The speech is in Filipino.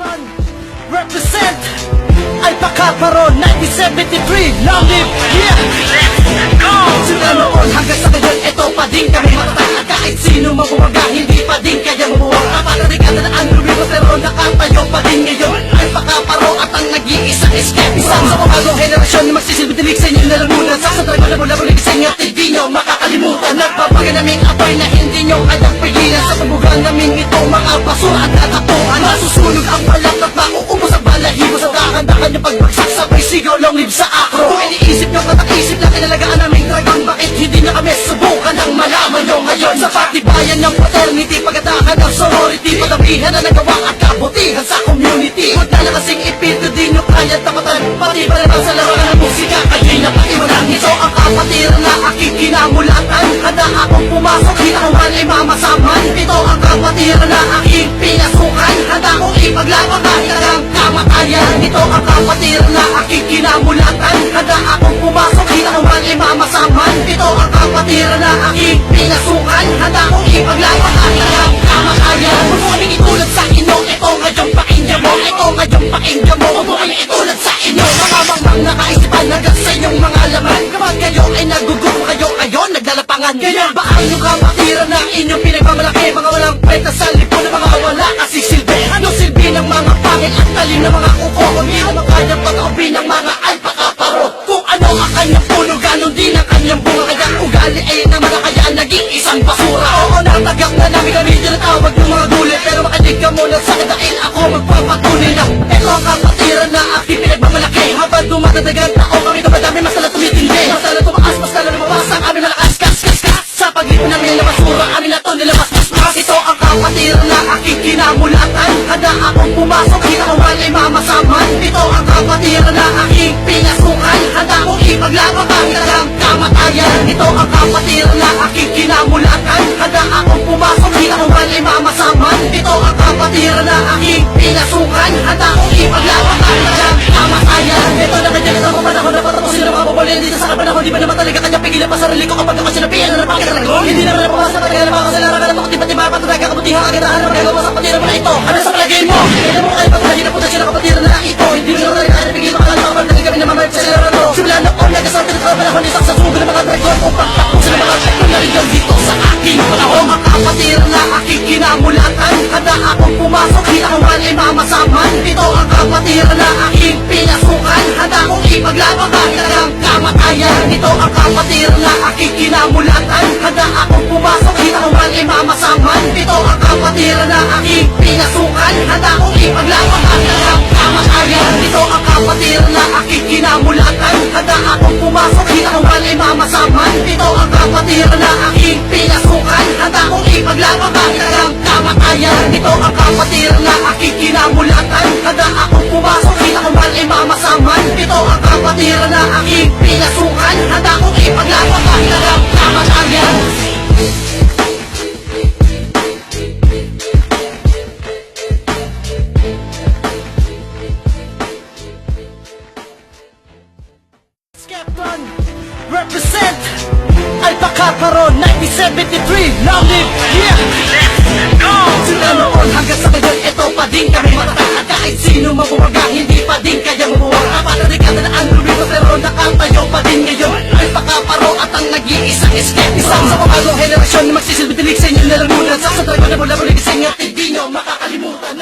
Skepton, represent. Alpaca Paron 1973 Long live, yeah! Sila noon hanggang sa ngayon Ito pa din kami matatag Kahit sino mabuwaga Hindi pa din kaya mabuwag. Dekada na ang lumipas Pero nakatayo pa din ngayon. Paro at ang nag-iisang escape Isang sa bagong henerasyon Na magsisilbi dilig sa inyo nalamunan Sa sa trabaho na mula mula Sa inyo at hindi nyo makakalimutan. Nagpapaga naming apoy na hindi nyo kayang pigilan. Sa pabugan namin ito mga basura at tatapuan Masusunog long live sa akro. Kung iniisip nyo katakisip na kinalagaan naming dragon Bakit hindi nyo kami subukan ang malaman nyo ngayon. Sa patibayan ng fraternity Pagkatakan ng sorority Padabihan na nagawa at kabutihan sa community. Huwag na nakasing ipito di nyo kaya tapatan. Pati pa naman sa larangan ng musika Kaya napaiwanan. Ito ang kapatiran na aking kinamulatan. Handa akong pumasok Hinakuhan ay mamasaman. Ito ang kapatiran na aking pinasukan. Handa akong ipaglaban kamatayan Ito ang kapatiran na aking kinamulatan Handa akong pumasok Hinakuhan ay mamasaman Ito ang kapatiran na aking pinasukan. Handa akong ipaglaban kahit ang kamatayan Huwag mo kaming itulad sa inyo. Ito ngayon pakinggan mo. Ito ngayon pakinggan mo. Kaming itulad sa inyo. Mga mangmang nakaisipan hanggang sa inyong mga laman. Kapag kayo ay nagugutom kayo Kayo naglalapangan Kaya ba ang inyong kapatiran na inyong pinagmamalaki? Mga walang kwenta sa lipon magpapatunay na Ito ang kapatiran na aking pinagmamalaki. Habang dumadadagan taong kami kamadami Mas na tumitindi. Mas na tumaas, mas na lumawas. Ang aming malakas Kas, kas, kas. Sa paglipon namin na basura Amin na to nilabas Mas, mas. Ito ang kapatiran na aking kinamulatan Handa akong pumasok Hinakuhan ay mamasaman. Ito ang kapatiran na aking pinasukan. Handa akong ipaglaban kahit ang kamatayan. Ito ang pinasukan Handa akong ipaglaban ang kamatayan Ito na kanya ito ang panahon na patapusin ang mga pabulian dito sa kapanahon Di ba naman talaga kanya pigilan pa sarili ko kapag ako sinabihan? Na napakitaragon Hindi naman napapasa pa kaya naman ako sa larangan ng mga tiba tiba patunay ka kabutihan kagandahan na magagawa sa patiran mo na ito. Ano sa palagay mo? Hindi mo kayo Akong pumasok Hinakuhan ay mamasaman. Ito ang kapatiran na aking pinasukan. Handa akong ipaglaban kahit ang kamatayan. Ito ang kapatiran na aking kinamulatan. Handa akong pumasok Hinakuhan ay mamasaman. Ito ang kapatiran na aking pinasukan. Handa akong ipaglaban kahit ang kamatayan. Ito ang kapatiran na aking kinamulatan. Handa akong pumasok Hinakuhan ay mamasaman. Ito ang kapatiran na aking pinasukan akong ipaglaban kahit ang kamatayan Ito ang kapatiran na aking kinamulatan Handa akong pumasok Hinakuhan ay mamasaman. Ito ang kapatiran na aking pinasukan. Handa akong ipaglaban ang Paron 1973 Long live, yeah! Sila noon hanggang sa ngayon Ito pa din kami matatag At kahit sino mabuwaga Hindi pa din kaya mabuwag. Apat na dekada na ang lumipas Pero nakatayo pa din ngayon. Alpaca Paro at ang nag-iisang escape. Isang sa bagong henerasyon Na magsisilbi dilig sa inyo. Nalamunan Sa sa trabaho na mula muli nga hindi nyo makakalimutan